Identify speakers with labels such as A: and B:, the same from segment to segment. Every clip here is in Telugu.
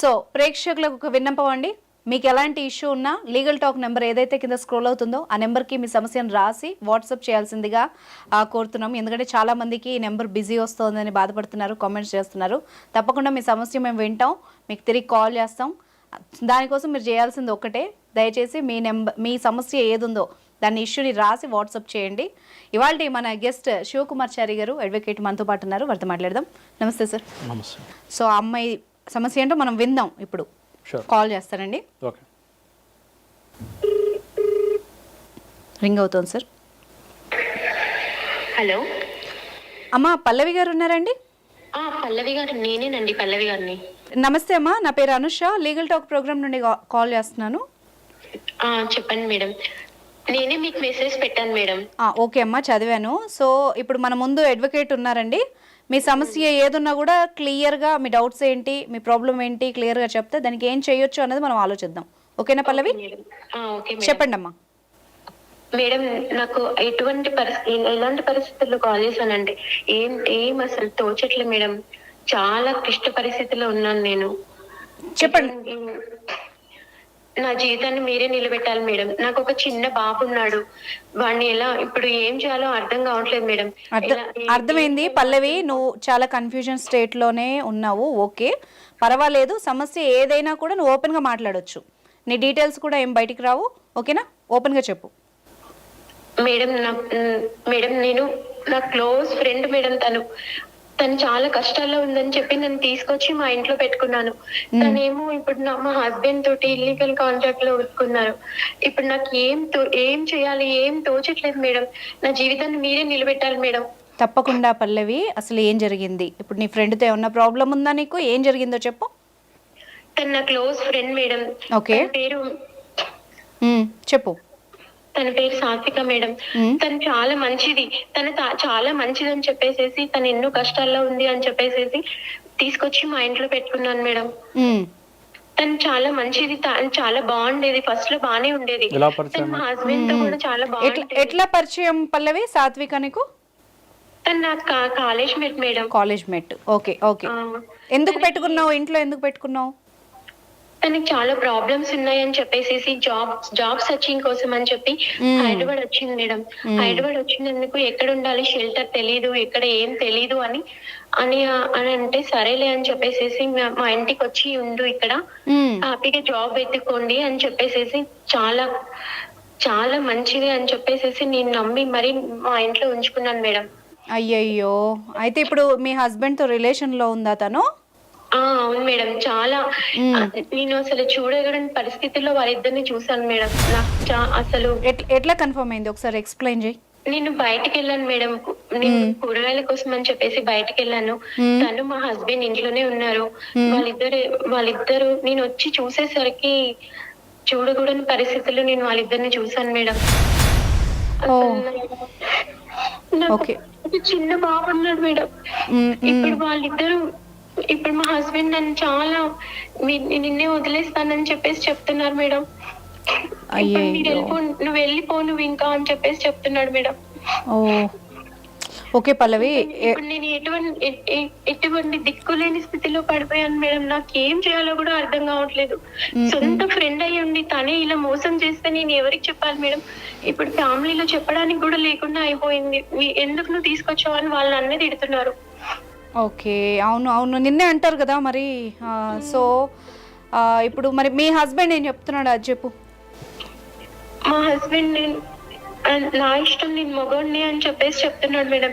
A: సో ప్రేక్షకులకు ఒక విన్నపం అండి. మీకు ఎలాంటి ఇష్యూ ఉన్నా లీగల్ టాక్ నెంబర్ ఏదైతే కింద స్క్రోల్ అవుతుందో ఆ నెంబర్కి మీ సమస్యను రాసి వాట్సాప్ చేయాల్సిందిగా కోరుతున్నాం ఎందుకంటే చాలామందికి ఈ నెంబర్ బిజీ వస్తుందని బాధపడుతున్నారు కామెంట్స్ చేస్తున్నారు. తప్పకుండా మీ సమస్య మేము వింటాం మీకు తిరిగి కాల్ చేస్తాం. దానికోసం మీరు చేయాల్సింది ఒక్కటే. దయచేసి మీ నెంబర్ మీ సమస్య ఏదుందో దాన్ని ఇష్యూని రాసి వాట్సాప్ చేయండి. ఇవాళ మన గెస్ట్ శివకుమార్ చారి గారు అడ్వకేట్ మనతో పాటు ఉన్నారు. వారితో మాట్లాడదాం. నమస్తే సార్.
B: నమస్తే.
A: సో అమ్మాయి సమస్య ఏంటో మనం విందాం ఇప్పుడు.
B: షూర్
A: కాల్ చేస్తారండి
B: ఓకే.
A: రింగ్ అవుతుంది సార్.
C: హలో.
A: అమ్మ పల్లవి గారు ఉన్నారండి?
C: ఆ పల్లవి గారు నేనేనండి పల్లవి గారిని.
A: నమస్తే అమ్మా నా పేరు అనుష. లీగల్ టాక్ ప్రోగ్రామ్ నుండి కాల్ చేస్తున్నాను.
C: ఆ చెప్పండి మేడం. నేనే మీకు మెసేజ్ పెట్టాను మేడం.
A: ఓకే అమ్మా చదివాను. సో ఇప్పుడు మన ముందు అడ్వకేట్ ఉన్నారండి. మీ సమస్య ఏదున్నా కూడా క్లియర్గా మీ డౌట్స్ ఏంటి మీ ప్రాబ్లం ఏంటి క్లియర్గా చెప్తే దానికి ఏం చేయొచ్చు అన్నది మనం ఆలోచిద్దాం. ఓకేనా పల్లవి? చెప్పండి అమ్మా
C: మేడం. నాకు ఎటువంటి పరిస్థితి ఎలాంటి పరిస్థితుల్లో కాల్ చేశానంటే ఏం ఏం అసలు తోచట్లే మేడం. చాలా క్లిష్ట పరిస్థితిలో ఉన్నాను నేను.
A: చెప్పండి.
C: నా జీవితాన్ని మీరే నిలబెట్టాలి మేడం. నాకు ఒక చిన్న బాబు ఉన్నాడు వాడిని ఎలా ఇప్పుడు ఏం చేయాలో అర్థం కావట్లేదు మేడం.
A: అర్థమైంది? పల్లవి నువ్వు చాలా కన్ఫ్యూజన్ స్టేట్లోనే ఉన్నావు. ఓకే. పర్వాలేదు. సమస్య ఏదైనా కూడా నువ్వు ఓపెన్గా మాట్లాడొచ్చు. నీ డీటెయిల్స్ కూడా ఏం బయటికి రావు. ఓకేనా? ఓపెన్గా చెప్పు.
C: మేడం నా మేడం నేను నా క్లోజ్ ఫ్రెండ్ మేడం తను. తను చాలా కష్టాల్లో ఉందని చెప్పి నన్ను తీసుకొచ్చి మా ఇంట్లో పెట్టుకున్నాను. తనేమో ఇప్పుడు నా మా హస్బెండ్ తోటి ఇల్లీగల్ కాంట్రాక్ట్లో ఉట్టుకున్నారు ఇప్పుడు నాకు ఏం ఏం చేయాలి ఏం తోచట్లేదు మేడం. నా జీవితాన్ని మీరే నిలబెట్టాలి మేడం.
A: తప్పకుండా పల్లవి అసలు ఏం జరిగింది? ఇప్పుడు నీ ఫ్రెండ్తో ఏమన్నా ప్రాబ్లం ఉందా నీకు? ఏం జరిగిందో చెప్పు.
C: తను నా క్లోజ్ ఫ్రెండ్ మేడం.
A: ఓకే.
C: పేరు
A: చెప్పు.
C: తన పేరు సాత్విక మేడం. తను చాలా మంచిది. తను తా- చాలా మంచిది అని చెప్పేసేసి తను ఎన్నో కష్టాల్లో ఉంది అని చెప్పేసేసి తీసుకొచ్చి మా ఇంట్లో పెట్టుకున్నాను మేడం. తను చాలా మంచిది. తను చాలా బాగుండేది. ఫస్ట్లో బానే ఉండేది. తను మా హస్బెండ్తో కూడా చాలా
A: ఎట్లా పరిచయం పల్లవి సాత్విక నీకు?
C: తను నాకు కా- college mate
A: madam. College mate. Okay
C: okay.
A: ఎందుకు పెట్టుకున్నావు? ఇంట్లో ఎందుకు పెట్టుకున్నావు?
C: తనకి చాలా ప్రాబ్లమ్స్ ఉన్నాయని చెప్పేసి జాబ్ జాబ్ సర్చింగ్ కోసం అని చెప్పి. హైదరాబాద్ వచ్చింది మేడం. హైదరాబాద్ వచ్చినందుకు ఎక్కడ ఉండాలి? షెల్టర్ తెలీదు ఎక్కడ ఏం తెలీదు అని అని అని అంటే సరేలే అని చెప్పేసి మా- ఇంటికి వచ్చి ఉండు ఇక్కడ. హ్యాపీగా జాబ్ వెతుక్కోండి అని చెప్పేసేసి చాలా చాలా మంచిది అని చెప్పేసేసి నేను నమ్మి మరి మా ఇంట్లో ఉంచుకున్నాను మేడం.
A: అయ్యయ్యో. అయితే ఇప్పుడు మీ హస్బెండ్తో రిలేషన్లో ఉందా తను?
C: అవును మేడం చాలా. నేను అసలు చూడగలని పరిస్థితుల్లో వాళ్ళిద్దరిని చూసాను మేడం. నాకు అసలు
A: ఎట్లా కన్ఫర్మ్ అయింది? ఒకసారి ఎక్స్ప్లెయిన్ చేయి.
C: నేను బయటకు వెళ్ళాను మేడం. నేను కూరగాయల కోసం అని చెప్పేసి బయటకు వెళ్ళాను తను మా హస్బెండ్ ఇంట్లోనే ఉన్నారు. వాళ్ళిద్దరు వాళ్ళిద్దరు నేను వచ్చి చూసేసరికి చూడకూడని పరిస్థితుల్లో నేను వాళ్ళిద్దరిని చూసాను మేడం. చిన్న బాబు ఉన్నాడు మేడం. ఇప్పుడు వాళ్ళిద్దరు ఇప్పుడు మా హస్బెండ్ నన్ను చాలా నిన్నే వదిలేస్తానని చెప్పేసి చెప్తున్నారు మేడం. నువ్వు వెళ్ళిపో నువ్వు ఇంకా అని చెప్పేసి చెప్తున్నాడు మేడం.
A: ఓకే పల్లవి
C: నేను ఎటువంటి ఎటువంటి దిక్కులేని స్థితిలో పడిపోయాను మేడం. నాకు ఏం చేయాలో కూడా అర్థం కావట్లేదు. సొంత ఫ్రెండ్ అయ్యి ఉండి తనే ఇలా మోసం చేస్తే నేను ఎవరికి చెప్పాలి మేడం? ఇప్పుడు ఫ్యామిలీలో చెప్పడానికి కూడా లేకుండా అయిపోయింది. ఎందుకు నువ్వు తీసుకొచ్చావు అని వాళ్ళు అన్నీ తిడుతున్నారు.
A: ఓకే అవును అవును. నిన్నే అంటారు కదా మరి సో ఇప్పుడు మరి మీ హస్బెండ్ ఏం చెప్తున్నాడు అది చెప్పు.
C: మా హస్బెండ్ నేను నా ఇష్టం నేను మగోడిని అని చెప్పేసి చెప్తున్నాడు మేడం.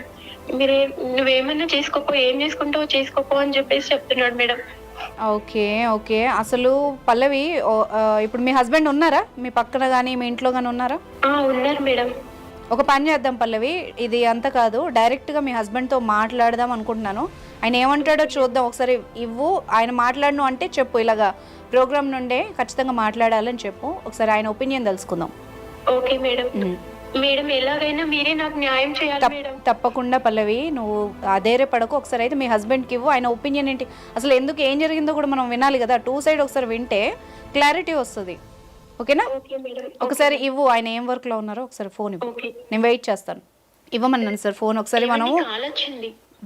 C: మీరే నువ్వేమన్నా చేసుకోపో ఏం చేసుకుంటావో చేసుకోపో అని చెప్పేసి చెప్తున్నాడు మేడం.
A: Okay okay. అసలు పల్లవి ఇప్పుడు మీ హస్బెండ్ ఉన్నారా? మీ పక్కన కానీ మీ ఇంట్లో కానీ ఉన్నారా?
C: ఉన్నారు మేడం.
A: ఒక పని చేద్దాం పల్లవి. ఇది అంత కాదు. డైరెక్ట్గా మీ హస్బెండ్తో మాట్లాడదాం అనుకుంటున్నాను. ఆయన ఏమంటాడో చూద్దాం. ఒకసారి ఇవ్వు. ఆయన మాట్లాడను అంటే చెప్పు. ఇలాగా ప్రోగ్రామ్ నుండే ఖచ్చితంగా మాట్లాడాలని చెప్పు. ఒకసారి ఆయన ఒపీనియన్ తెలుసుకుందాం.
C: Okay madam. మేడం ఎలాగైనా మీరే నాకు న్యాయం చేయాలి మేడం
A: తప్పకుండా పల్లవి. నువ్వు అదేరే పడకు ఒకసారి అయితే మీ హస్బెండ్కి ఇవ్వు. ఆయన ఒపీనియన్ ఏంటి? అసలు ఎందుకు ఏం జరిగిందో కూడా మనం వినాలి కదా. టూ సైడ్ ఒకసారి వింటే క్లారిటీ వస్తుంది. ఓకేనా? ఒకసారి ఇవ్వు ఆయన ఏం వర్క్లో ఉన్నారో ఒకసారి ఫోన్ ఇవ్వు. నేను వెయిట్ చేస్తాను. ఇవ్వమన్నాను సార్ ఫోన్ ఒకసారి మనము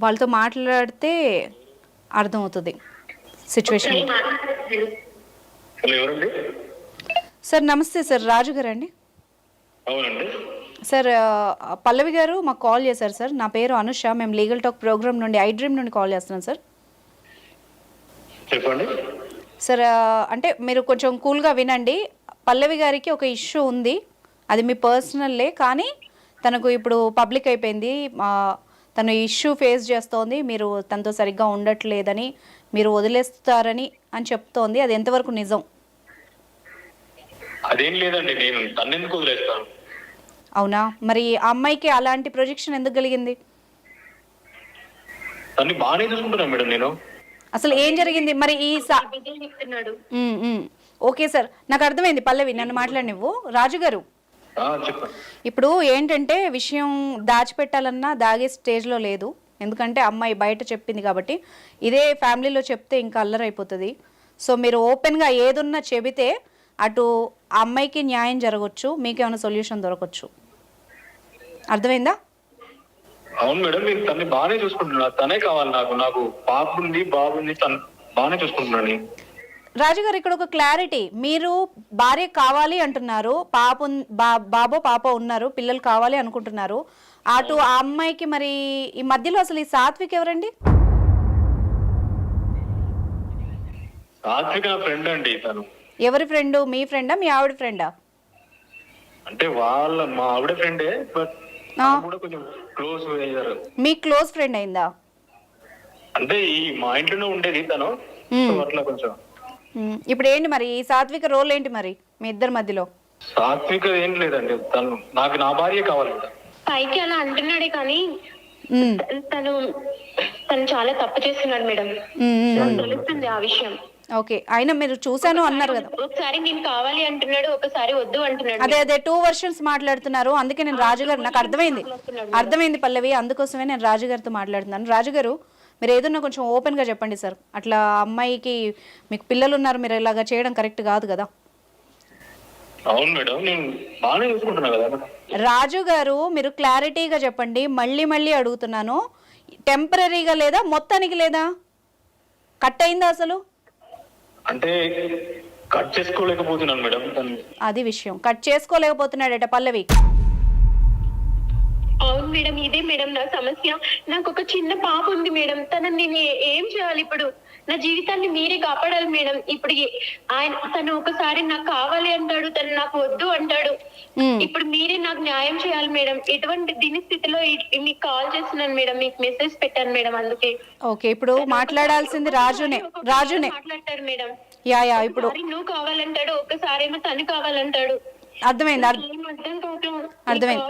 A: వాళ్ళతో మాట్లాడితే అర్థమవుతుంది సిచ్యువేషన్ సార్ నమస్తే సార్. రాజు గారు అండి
B: అవునండి.
A: సార్ పల్లవి గారు మాకు కాల్ చేశారు సార్. నా పేరు అనుష. మేము లీగల్ టాక్ ప్రోగ్రామ్ నుండి ఐ డ్రీమ్ నుండి కాల్ చేస్తున్నాం సార్.
B: చెప్పండి.
A: సార్ అంటే మీరు కొంచెం కూల్గా వినండి. పల్లవి గారికి ఒక ఇష్యూ ఉంది. అది మీ పర్సనల్లే కానీ తనకు ఇప్పుడు పబ్లిక్ అయిపోయింది. తను ఇష్యూ ఫేస్ చేస్తోంది. మీరు తనతో సరిగ్గా ఉండట్లేదని మీరు వదిలేస్తారని అని చెప్తోంది. అది ఎంతవరకు నిజం?
B: అదేం లేదండి నేను తన్నెందుకు వదిలేస్తాను?
A: అవునా? మరి ఆ అమ్మాయికి అలాంటి ప్రొజెక్షన్ ఎందుకు కలిగింది?
B: తన్ని బాగానే చూసుకుంటున్నాను మేడం నేను.
A: అసలు ఏం జరిగింది? మరి ఈ సా. ఓకే సార్ నాకు అర్థమైంది పల్లవి నన్ను మాట్లాడినవ్వు. రాజు గారు.
B: ఆ, చెప్పండి.
A: ఇప్పుడు ఏంటంటే విషయం దాచిపెట్టాలన్నా దాగే స్టేజ్లో లేదు. ఎందుకంటే అమ్మాయి బయట చెప్పింది కాబట్టి ఇదే ఫ్యామిలీలో చెప్తే ఇంకా అల్లరైపోతుంది. సో మీరు ఓపెన్గా ఏదున్నా చెబితే అటు ఆ అమ్మాయికి న్యాయం జరగవచ్చు మీకేమైనా సొల్యూషన్ దొరకవచ్చు అర్థమైందా?
B: అవును మేడం నేను తన్ని బాగానే చూసుకుంటున్నా తనే కావాలి నాకు. నాకు పాప ఉంది బాబు ఉంది తను బాగానే చూసుకుంటున్నాను నేను.
A: రాజుగారు ఇక్కడ ఒక క్లారిటీ. మీరు భార్య కావాలి అంటున్నారు పాప బాబో పాప ఉన్నారు పిల్లలు కావాలి అనుకుంటున్నారు. అటు ఆ అమ్మాయికి మరి ఈ మధ్యలో అసలు ఈ సాత్విక్ ఎవరండి?
B: సాత్విక నా ఫ్రెండ్ అండి తను.
A: ఎవరి ఫ్రెండ్? మీ ఫ్రెండా? మీ ఆవిడ ఫ్రెండా?
B: అంటే వాళ్ళ మా ఆవిడ ఫ్రెండే బట్
A: ఆ.
B: కూడా కొంచెం క్లోజ్ అయ్యారు.
A: మీ క్లోజ్ ఫ్రెండ్ అయిందా?
B: అంటే ఈ మా ఇంట్లోనే ఉండేది తను. సో అట్లా కొంచెం.
A: ఇప్పుడు ఏంటి మరి? ఈ సాత్విక రోల్ ఏంటి మరి మీ ఇద్దరి మధ్యలో?
B: సాత్విక ఏం లేదండి. తను నాకు నా భార్య కావాలి
C: పైకి అలా అంటున్నాడే కానీ. తను తను చాలా తప్పు చేస్తున్నాడు మేడం. తెలుస్తుంది ఆ విషయం.
A: ఓకే. అయినా మీరు చూశాను అన్నారు కదా.
C: ఒకసారి నేను కావాలి అంటున్నాడు ఒకసారి వద్దు అంటున్నాడు.
A: అదే అదే టూ వర్షన్స్ మాట్లాడుతున్నారు. అందుకే నేను రాజుగారు నాకు అర్థమైంది. అర్థమైంది పల్లవి అందుకోసమే నేను రాజుగారితో మాట్లాడుతున్నాను. రాజుగారు మీరు ఏదన్నా కొంచెం ఓపెన్గా చెప్పండి సార్. అట్లా అమ్మాయికి మీకు పిల్లలు ఉన్నారు మీరు ఇలాగా చేయడం కరెక్ట్ కాదు కదా?
B: అవును మేడం నేను బాగానే చూసుకుంటున్నా కదా
A: రాజు గారు మీరు క్లారిటీగా చెప్పండి మళ్ళీ మళ్ళీ అడుగుతున్నాను. టెంపరీగా లేదా మొత్తానికి లేదా? కట్ అయిందా అసలు?
B: అంటే కట్ చేసుకోలేకపోతున్నాను మేడం
A: అది విషయం. కట్ చేసుకోలేకపోతున్నాడట పల్లవి.
C: అవును మేడం ఇదే మేడం నా సమస్య. నాకు ఒక చిన్న పాప ఉంది మేడం. తనని నేను ఏ- చేయాలి ఇప్పుడు? నా జీవితాన్ని మీరే కాపాడాలి మేడం. ఇప్పుడు ఆయన తను ఒకసారి నాకు కావాలి అంటాడు తను నాకు వద్దు అంటాడు. ఇప్పుడు మీరే నాకు న్యాయం చేయాలి మేడం. ఎటువంటి దీని స్థితిలో మీకు కాల్ చేస్తున్నాను మేడం. మీకు మెసేజ్ పెట్టాను మేడం అందుకే.
A: ఓకే ఇప్పుడు మాట్లాడాల్సింది రాజునే రాజునే.
C: మాట్లాడతారు మేడం.
A: యా యా ఇప్పుడు
C: నువ్వు కావాలంటాడు ఒకసారి ఏమో తను కావాలంటాడు.
A: అర్థమైంది? అర్థమైంది.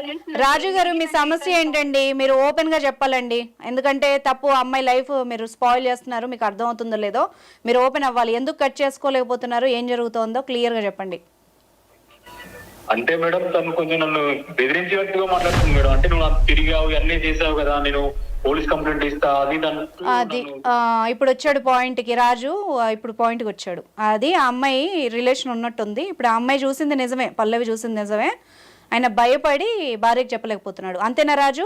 A: రాజు గారు మీ సమస్య ఏంటండి? మీరు ఓపెన్గా చెప్పాలండి. ఎందుకంటే తప్పు అమ్మాయి లైఫ్ మీరు స్పాయిల్ చేస్తున్నారు మీకు అర్థం అవుతుందో లేదో మీరు ఓపెన్ అవ్వాలి. ఎందుకు కట్ చేసుకోలేకపోతున్నారు ఏం జరుగుతుందో క్లియర్గా చెప్పండి.
B: అంటే మేడం తను కొంచెం నన్ను బెదిరించేట్టుగా మాట్లాడుతుంది మేడం. అంటే నువ్వు నాకు తిరిగావు ఇవన్నీ చేసావు కదా నేను పోలీస్ కంప్లైంట్ ఇస్తా అది
A: అది ఇప్పుడు వచ్చాడు point కి రాజు ఇప్పుడు point కి వచ్చాడు. అది ఆ అమ్మాయి రిలేషన్ ఉన్నట్టుంది. ఇప్పుడు ఆ అమ్మాయి చూసింది నిజమే పల్లవి చూసింది నిజమే. ఆయన భయపడి భార్యకి చెప్పలేకపోతున్నాడు. అంతేనా రాజు?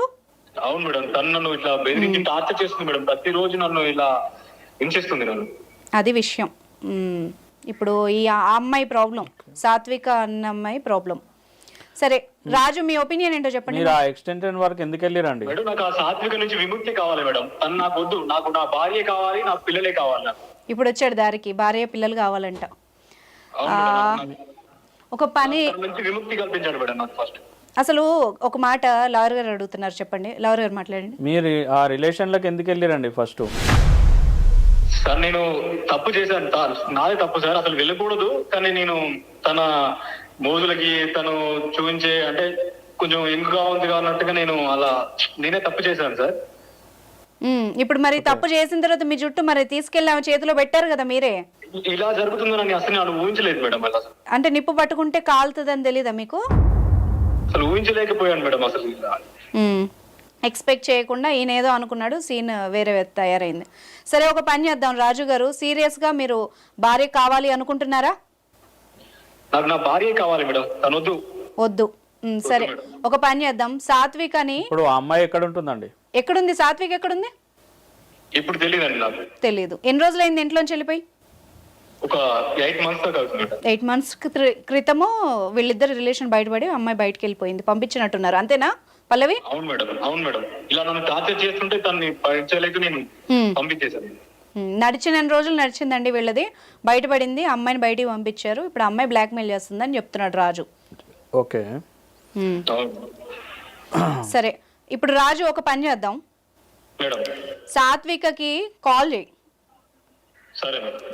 B: అవును మేడం తను నన్ను ఇట్లా బెదిరించి టార్చర్ చేస్తుంది మేడం. ప్రతిరోజు నన్ను ఇలా హింసిస్తుంది నన్ను.
A: అది విషయం. ఇప్పుడు ఈ ఆ అమ్మాయి ప్రాబ్లం సాత్విక అన్న అమ్మాయి ప్రాబ్లం సరే రాజు మీ ఒపీనియన్ ఏంటో చెప్పండి.
D: మీరు ఆ ఎక్స్టెన్షన్ వరకు ఎందుకు వెళ్ళిరండి?
B: మేడం నాకు ఆ సాత్విక నుంచి విముక్తి కావాలి మేడం. తను నాకు వద్దు. నాకు నా భార్య కావాలి నా పిల్లలే కావాలి నాకు.
A: ఇప్పుడు వచ్చాడు దారికి. భార్య పిల్లలు కావాలంట.
B: అవును మేడం, నాకు-
A: ఒక పని
B: తన నుంచి విముక్తి కల్పించాడు మేడం నాకు ఫస్ట్
A: అసలు ఒక మాట లావర్ గారు అడుగుతున్నారు చెప్పండి. లావర్ గారు మాట్లాడండి.
D: మీరు ఆ రిలేషన్లకు ఎందుకు వెళ్ళిరండి ఫస్ట్
B: సార్ నేను తప్పు చేశాను. సార్ నాదే తప్పు సార్. అసలు వెళ్ళకూడదు. కానీ నేను తన మోజులకి తను చూపించే అంటే కొంచెం ఎంగుగా ఉంది అన్నట్టుగా నేను అలా నేనే తప్పు చేశాను సార్.
A: ఇప్పుడు మరి తప్పు చేసిన తర్వాత మీ జుట్టు మరి తీసుకెళ్ళి ఆమె చేతిలో పెట్టారు కదా మీరే?
B: ఇలా జరుగుతుందని అసలు నేను ఊహించలేదు మేడం
A: అంటే నిప్పు పట్టుకుంటే కాలుతుందని తెలీదా మీకు?
B: అసలు ఊహించలేకపోయాను మేడం అసలు
A: ఎక్స్పెక్ట్ చేయకుండా ఈయన ఏదో అనుకున్నాడు సీన్ వేరే తయారైంది. సరే ఒక పని చేద్దాం. రాజు గారు సీరియస్గా మీరు భార్య కావాలి అనుకుంటున్నారా?
B: నాకు నా భార్య కావాలి మేడం. వద్దు.
A: సరే. ఒక పని చేద్దాం. సాత్విక్ అని
D: ఇప్పుడు ఆ అమ్మాయి ఎక్కడ ఉంటుందండి
A: ఎక్కడుంది? సాత్విక్ ఎక్కడుంది?
B: ఇప్పుడు తెలియదండి నాకు.
A: తెలియదు ఎన్ని రోజులైంది ఇంట్లోంచి వెళ్ళిపోయి?
B: ఒక ఎయిట్ మంత్స్ దాకా అవుతుంది మేడం.
A: ఎయిట్ మంత్స్ క్రితము వీళ్ళిద్దరు రిలేషన్ బయటపడి అమ్మాయి బయటకు వెళ్ళిపోయింది. పంపించినట్టున్నారు. అంతేనా? పల్లవి?
B: అవును మేడం అవును మేడం. ఇలా నన్ను టార్చర్ చేస్తుంటే తనని భరించలేక నేను. పంపించేశాను.
A: నడిచిన ఎన్ని రోజులు నడిచిందండి వీళ్ళది? బయటపడింది అమ్మాయిని బయటికి పంపించారు. ఇప్పుడు అమ్మాయి బ్లాక్మెయిల్ చేస్తుందని చెప్తున్నాడు రాజు.
D: ఓకే.
A: సరే ఇప్పుడు రాజు ఒక పని చేద్దాం. సాత్వికకి కాల్ చేయి.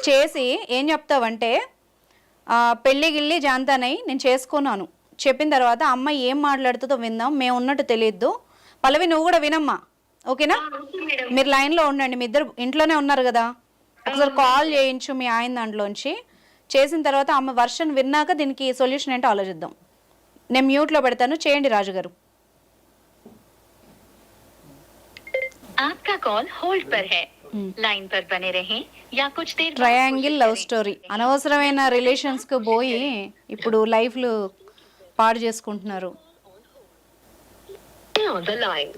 A: చేసి ఏం చెప్తావంటే పెళ్ళి గిల్లి జాంతానై నేను చేసుకున్నాను. చెప్పిన తర్వాత అమ్మ ఏం మాట్లాడుతుందో విందాం మేము ఉన్నట్టు తెలియద్దు పల్లవి నువ్వు కూడా వినమ్మా ఓకేనా మీరు లైన్లో ఉండండి మీ ఇద్దరు ఇంట్లోనే ఉన్నారు కదా ఒకసారి కాల్ చేయించు మీ ఆయన దాంట్లోంచి చేసిన తర్వాత అమ్మ వర్షన్ విన్నాక దీనికి సొల్యూషన్ ఏంటో ఆలోచిద్దాం నేను మ్యూట్లో పెడతాను చేయండి రాజు గారు
E: आपका कॉल होल्ड पर है लाइन पर बने रहें या कुछ देर बाद
A: ట్రయాంగిల్ లవ్ స్టోరీ అనవసరమైన రిలేషన్స్కి పోయి ఇప్పుడు లైఫ్లు పాడు చేసుకుంటున్నారు.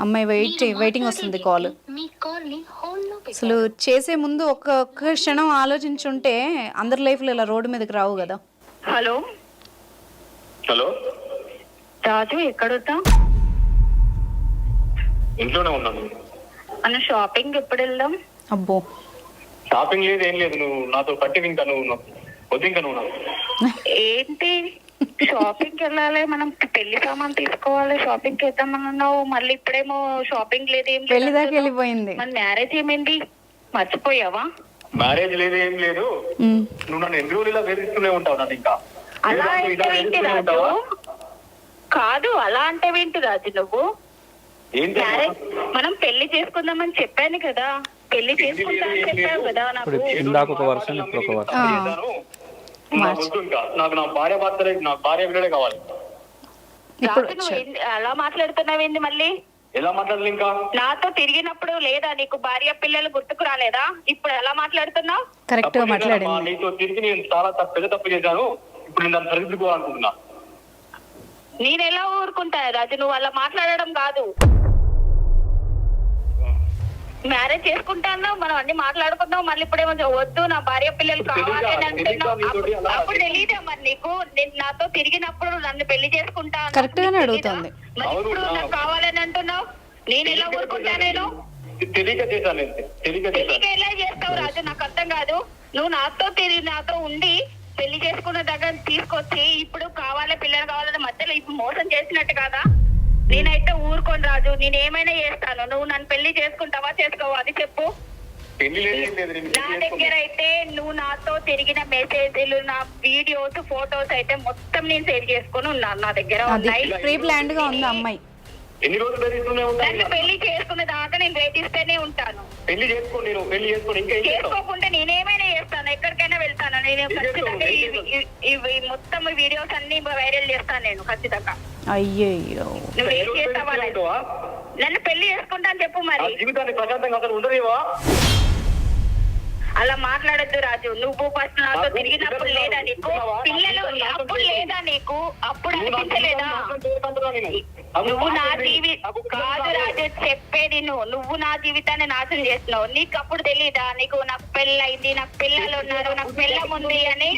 A: అమ్మాయి వెయిట్ వెయిటింగ్ వస్తుంది కాల్
E: మీ కాల్ని హోల్డ్లో
A: అసలు చేసే ముందు ఒక్క ఒక్క క్షణం ఆలోచించుంటే అందరి లైఫ్లో ఇలా రోడ్డు మీదకి రావు కదా.
F: హలో?
B: హలో?
F: రాజు ఎక్కడున్నా
B: ఇంట్లోనే ఉన్నాను.
F: మనం షాపింగ్ ఎప్పుడు వెళ్దాం?
A: అబ్బో.
B: షాపింగ్ లేదు ఏం లేదు. నువ్వు నాతో కట్టి ఇంకా నువ్వు వద్దు ఇంకా నువ్వు
F: ఏంటి? షాపింగ్ వెళ్ళాలి మనం పెళ్ళి సామాన్ తీసుకోవాలి షాపింగ్ చేద్దామని అన్నావు మళ్ళీ ఇప్పుడేమో షాపింగ్ లేదు ఏం లేదు
A: పెళ్ళి దాకా. వెళ్ళిపోయింది.
F: మన మ్యారేజ్ ఏమైంది? మర్చిపోయావా?
B: మ్యారేజ్ లేదు ఏం లేదు. నువ్వు నన్ను ఎన్ని రోజులు ఇలా వేధిస్తూనే ఉంటావు నన్ను ఇంకా?
F: అలా అంటే ఏంటి రాజు?
B: ఉంటావా?
F: కాదు అలా అంటే ఏంటి రాజు నువ్వు?
B: ఏంటి
F: మ్యారేజ్ మనం పెళ్ళి చేసుకుందామని చెప్పాను కదా. పెళ్ళి చేసుకుంటా అని చెప్పావు కదా నాకు.
D: ఇందాక ఒక వర్షన్ ఇప్పుడు ఒక.
B: చేశాను. నాకు నా భార్య భర్తలే నా భార్య బిడ్డలే కావాలి.
A: ఇప్పుడు
F: రాజు నువ్వు ఏంటి అలా మాట్లాడుతున్నావేంది మళ్ళీ?
B: ఎలా మాట్లాడాలి ఇంకా?
F: నాతో తిరిగినప్పుడు లేదా నీకు భార్య పిల్లలు గుర్తుకు రాలేదా? ఇప్పుడు ఎలా మాట్లాడుతున్నావు?
A: కరెక్ట్గా
B: తప్పు చేశానమ్మా.
A: మాట్లాడింది.
B: నీతో తిరిగి నేను చాలా తప్పు పెద్ద తప్పు చేశాను. ఇప్పుడు నేను దాన్ని సరిదిద్దుకోవాలనుకుంటున్నా.
F: నేను ఎలా ఊరుకుంటా రాజు? నువ్వు అలా మాట్లాడడం కాదు. మ్యారేజ్ చేసుకుంటా అన్నావు మనం అన్ని మాట్లాడుకుందాం మళ్ళీ ఇప్పుడేమో వద్దు నా భార్య పిల్లలు
B: ఇప్పుడు
F: కావాలి అని అంటున్నావు. అప్పుడు- తెలియదా మరి నీకు? నేను నాతో తిరిగినప్పుడు నన్ను పెళ్ళి చేసుకుంటా అన్నప్పుడు
A: Correct గానే
F: నీకు
A: అడుగుతోంది.
F: మరి ఇప్పుడు. నాకు కావాలని అంటున్నావు? నేను ఎలా ఊరుకుంటా నేను?
B: తెలియక చేశాను తెలియక
F: ఎలా చేస్తావు రాజు? నాకు అర్థం కాదు. నువ్వు నాతో తిరిగి నాతో ఉండి పెళ్ళి చేసుకున్న దగ్గర తీసుకొచ్చి ఇప్పుడు కావాలి పిల్లలు కావాలని మధ్యలో ఇప్పుడు మోసం చేసినట్టు కాదా? నేనైతే ఊరుకోను రాజు నేను ఏమైనా చేస్తాను. నువ్వు నన్ను పెళ్ళి చేసుకుంటావా చేసుకోవా? అది చెప్పు.
B: పెళ్ళి లేదు ఏం లేదు నేను
F: నా దగ్గర. అయితే నువ్వు నాతో తిరిగిన మెసేజ్లు నా వీడియోస్ ఫోటోస్ అయితే మొత్తం నేను సేవ్ చేసుకుని ఉన్నాను. నా దగ్గర
A: ప్రీ ప్లాన్డ్గా ఉంది అమ్మాయి.
B: ఎన్ని రోజులు ధరిస్తూనే ఉంటాను
F: నన్ను పెళ్ళి చేసుకునే దాకా నేను వేధిస్తూనే ఉంటాను.
B: పెళ్ళి చేసుకో నేను పెళ్ళి చేసుకోను. ఇంకా ఏం చేస్తావు?
F: చేసుకోకుండా నేనేమైనా చేస్తాను ఎక్కడికైనా వెళ్తాను. నేను ఖచ్చితంగా ఈ- ఈ- ఇవి మొత్తం వీడియోస్ అన్ని వైరల్ చేస్తాను నేను ఖచ్చితంగా.
A: అయ్యయ్యో.
F: నువ్వు ఏం చేస్తావా.
B: చేసుకుంటావా?
F: నన్ను పెళ్ళి చేసుకుంటా అని చెప్పు
B: ఆ
F: మరి
B: జీవితాన్ని ప్రశాంతంగా అసలు ఉండనివా
F: అలా మాట్లాడద్దు రాజు. నువ్వు ఫస్ట్ నాతో
B: నాకు
F: తిరిగినప్పుడు
B: పిల్లలు
F: లేదా నీకు?
B: ఉన్నావా?
F: పిల్లలు
B: నాకు పిల్లలు
F: అప్పుడు? లేదా నీకు అప్పుడు
B: నువ్వు నా
F: అనిపించలేదా నువ్వు నా జీవి కాదు. రాజు చెప్పేది నువ్వు నువ్వు నా జీవితాన్ని నాశనం చేస్తున్నావు. నీకు అప్పుడు తెలీదా? నీకు నాకు పెళ్ళి అయింది నాకు పిల్లలు ఉన్నారు నాకు పిల్లం ఉంది అని?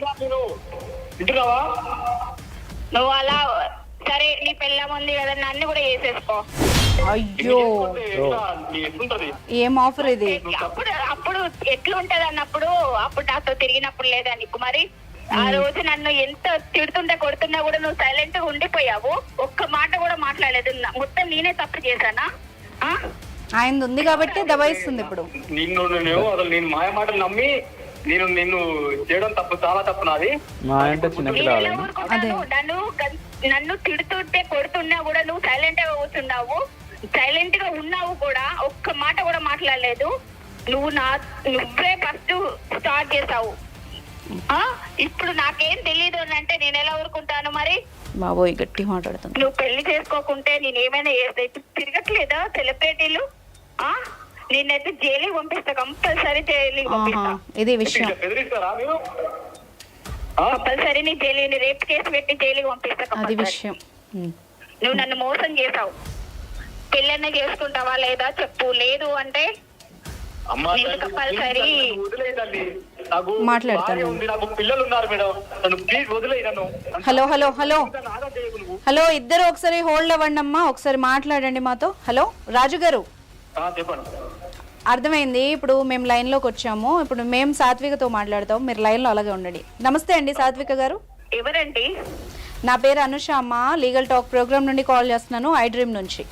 F: నువ్వు అలా సరే నీ పిల్లం ఉంది కదా నన్ను కూడా వేసేసుకో.
A: అయ్యో. ఏం ఆఫర్ ఇది?
F: అప్పుడు అప్పుడు ఎట్లుంటది అన్నప్పుడు అప్పుడు నాతో తిరిగినప్పుడు లేదా నీకు మరి? ఆ రోజు నన్ను ఎంత తిడుతుంటే కొడుతున్నా కూడా నువ్వు సైలెంట్గా ఉండిపోయావు. ఒక్క మాట కూడా మాట్లాడలేదు. మొత్తం నేనే తప్పు చేశానా? ఆ?
A: ఆయనది ఉంది కాబట్టి దబాయిస్తుంది ఇప్పుడు.
B: నిన్ను నేను అసలు నేను మాయ మాటలు నమ్మి నేను నిన్ను చేయడం తప్పు చాలా తప్పు నాది?
F: నన్ను నన్ను తిడుతుంటే కొడుతున్నా కూడా నువ్వు సైలెంట్గా కూర్చున్నావు. సైలెంట్గా ఉన్నావు కూడా ఒక్క మాట కూడా మాట్లాడలేదు. నువ్వు నా నువ్వే ఫస్ట్ స్టార్ట్ చేసావు ఇప్పుడు నాకేం తెలియదు అని అంటే నేను ఎలా ఊరుకుంటాను మరి?
A: బాబోయ్ గట్టి మాట్లాడుతుంది.
F: నువ్వు పెళ్ళి చేసుకోకుంటే నేను ఏమైనా చేస్తా ఇప్పుడు తిరగట్లేదా సెలబ్రిటీలు? ఆ? నేనైతే జైలుకి పంపిస్తా కంపల్సరీ జైలుకి పంపిస్తా.
A: ఇది విషయం?
F: కంపల్సరీ నీ జైలు రేపు కేసు పెట్టి జైలుకి పంపిస్తా
A: అది. విషయం.
F: నువ్వు నన్ను మోసం చేసావు పెళ్ళన్న చేసుకుంటావా లేదా చెప్పు. లేదు అంటే కంపల్సరీ
A: మాట్లాడతాను. Hello hello hello. హలో ఇద్దరు ఒకసారి హోల్డ్ అవ్వండి అమ్మా ఒకసారి మాట్లాడండి మాతో. హలో రాజు గారు.
B: ఆ, చెప్పండి.
A: అర్థమైంది ఇప్పుడు మేము లైన్లోకి వచ్చాము. ఇప్పుడు మేము సాత్వికతో మాట్లాడతాం మీరు లైన్లో అలాగే ఉండండి. నమస్తే అండి సాత్విక గారు.
F: ఎవరండి?
A: నా పేరు అనుష అమ్మ లీగల్ టాక్ ప్రోగ్రామ్ నుండి కాల్ చేస్తున్నాను ఐ డ్రీమ్ నుంచి.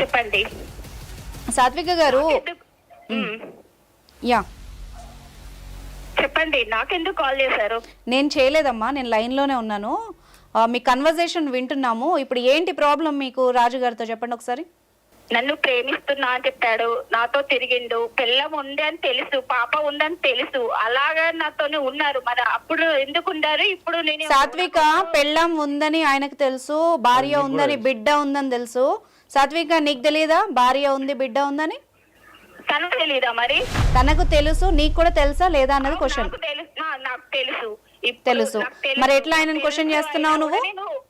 F: చెప్పండి.
A: సాత్విక గారు. యా.
F: చెప్పండి నాకెందుకు కాల్ చేశారు?
A: నేను చేయలేదమ్మా నేను లైన్లోనే ఉన్నాను. ఆ, మీ కన్వర్జేషన్ వింటున్నాము. ఇప్పుడు ఏంటి ప్రాబ్లం మీకు రాజు గారితో చెప్పండి ఒకసారి.
F: నన్ను ప్రేమిస్తున్నా అని చెప్పాడు నాతో తిరిగిండు పిల్లం ఉంది అని తెలుసు పాప ఉందని తెలుసు అలాగా నాతోనే ఉన్నారు. మరి అప్పుడు ఎందుకు ఉన్నారు ఇప్పుడు నేను
A: సాత్విక పెళ్ళం ఉందని ఆయనకు తెలుసు భార్య ఉందని బిడ్డ ఉందని తెలుసు. సాత్విక నీకు తెలియదా భార్య ఉంది బిడ్డ ఉందని?
F: తనకు తెలీదా మరి?
A: తనకు తెలుసు నీకు కూడా తెలుసా లేదా అన్నది క్వశ్చన్
F: నాకు తెలుసు. నా- నాకు తెలుసు. ఇప్పుడు
A: తెలుసు.
F: నాకు తెలుసు.
A: మరి ఎట్లా ఆయనను question
F: తెలుసు.
A: చేస్తున్నావు
F: ఆయన
A: నువ్వు?
F: నేను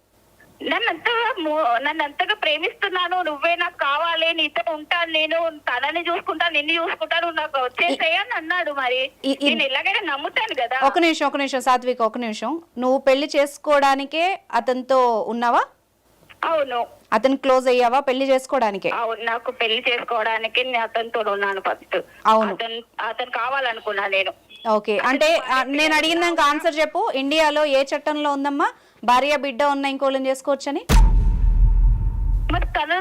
F: నన్ను అంతగా మో- నన్ను అంతగా ప్రేమిస్తున్నాను. నువ్వే నాకు కావాలి నీతో ఉంటాను నేను. తనని చూసుకుంటాను నిన్ను చూసుకుంటాను నువ్వు నాకు వచ్చేసేయ్ అని అన్నాడు మరి.
A: ఈ- ఈ-
F: నేను ఎలాగైనా నమ్ముతాను కదా.
A: ఒక నిమిషం ఒక నిమిషం సాత్విక ఒక నిమిషం. నువ్వు పెళ్ళి చేసుకోవడానికే అతనితో ఉన్నావా?
F: అవును.
A: అతను క్లోజ్ అయ్యావా? పెళ్ళి చేసుకోవడానికే?
F: అవును నాకు పెళ్ళి చేసుకోవడానికి నేను అతనితో ఉన్నాను ఫస్ట్.
A: అవును.
F: అతను అతను కావాలనుకున్నా నేను.
A: ఓకే. అంటే నేను అడిగిన దానికి ఆన్సర్ చెప్పు. ఇండియాలో ఏ చట్టంలో ఉందమ్మా? భార్య బిడ్డ ఉన్న ఇంకోళ్ళని చేసుకోవచ్చని?
F: మరి తను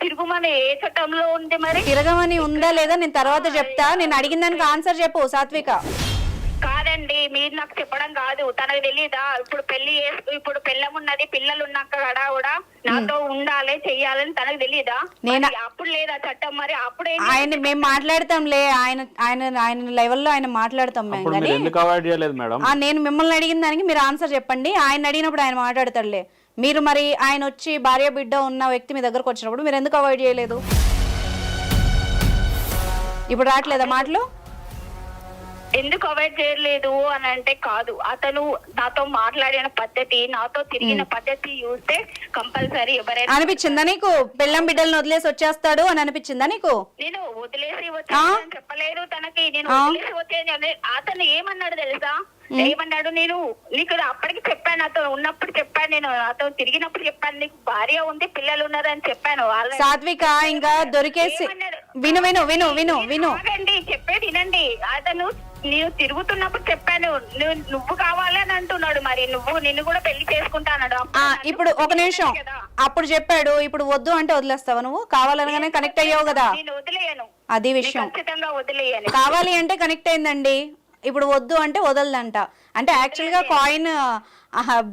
F: తిరుగుమని ఏ చట్టంలో ఉంది మరి?
A: తిరగమని ఉందా లేదా? నేను తర్వాత చెప్తా. నేను అడిగిన దానికి ఆన్సర్ చెప్పు సాత్విక.
F: కాదండి మీరు నాకు చెప్పడం కాదు. తనకు తెలియదా ఇప్పుడు పెళ్ళి చేసు ఇప్పుడు పిల్లం ఉన్నది పిల్లలు ఉన్నాక కూడా కూడా నాతో ఉండాలి చెయ్యాలని తనకు తెలియదా
A: నేను-
F: అప్పుడు లేదా చట్టం? మరి అప్పుడు
A: ఆయన మేము మాట్లాడతాంలే. ఆయన ఆయన ఆయన లెవెల్లో ఆయన మాట్లాడతాం మేము
D: అప్పుడు
A: కానీ
D: మీరు ఎందుకు అవాయిడ్ చేయలేదు మేడం?
A: ఆ, నేను మిమ్మల్ని అడిగిన దానికి మీరు ఆన్సర్ చెప్పండి. ఆయన అడిగినప్పుడు ఆయన మాట్లాడతాడులే. మీరు మరి ఆయన వచ్చి భార్య బిడ్డ ఉన్న వ్యక్తి మీ దగ్గరకు వచ్చినప్పుడు మీరు ఎందుకు అవాయిడ్ చేయలేదు? ఇప్పుడు రావట్లేదా మాటలు?
F: ఎందుకు అవాయిడ్ చేయలేదు అని అంటే కాదు. అతను నాతో మాట్లాడిన పద్ధతి నాతో తిరిగిన పద్ధతి చూస్తే కంపల్సరీ ఎవరైనా
A: అనిపించిందా నీకు? పెళ్ళం బిడ్డలను వదిలేసి వచ్చేస్తాడు అని అనిపించిందా నీకు?
F: నేను వదిలేసి వచ్చాను చెప్పలేదు తనకి. నేను వదిలేసి వచ్చాను అని- అతను ఏమన్నాడు తెలుసా? ఏమన్నాడు నేను? నీకు అప్పటికి చెప్పాను అతను ఉన్నప్పుడు చెప్పాను నేను అతను తిరిగినప్పుడు చెప్పాను నీకు భార్య ఉంది పిల్లలు ఉన్నారు అని చెప్పాను వాళ్ళ
A: సాత్విక ఇంకా దొరికేసి విను విను విను విను విను.
F: చెప్పేది వినండి. అతను నేను తిరుగుతున్నప్పుడు చెప్పాను నువ్వు నువ్వు కావాలి అని అంటున్నాడు మరి నువ్వు నిన్ను కూడా పెళ్ళి చేసుకుంటా అన్నాడు. అప్పుడు
A: ఆ,
F: నన్ను
A: ఇప్పుడు ఒక నిమిషం. అప్పుడు చెప్పాడు ఇప్పుడు వద్దు అంటే వదిలేస్తావా నువ్వు? కావాలనగానే కనెక్ట్ అయ్యావు కదా.
F: నేను వదిలేయను.
A: అది విషయం.
F: ఖచ్చితంగా వదిలేయను.
A: కావాలి అంటే కనెక్ట్ అయిందండి. ఇప్పుడు వద్దు అంటే వదలదంట. అంటే యాక్చువల్గా కాయిన్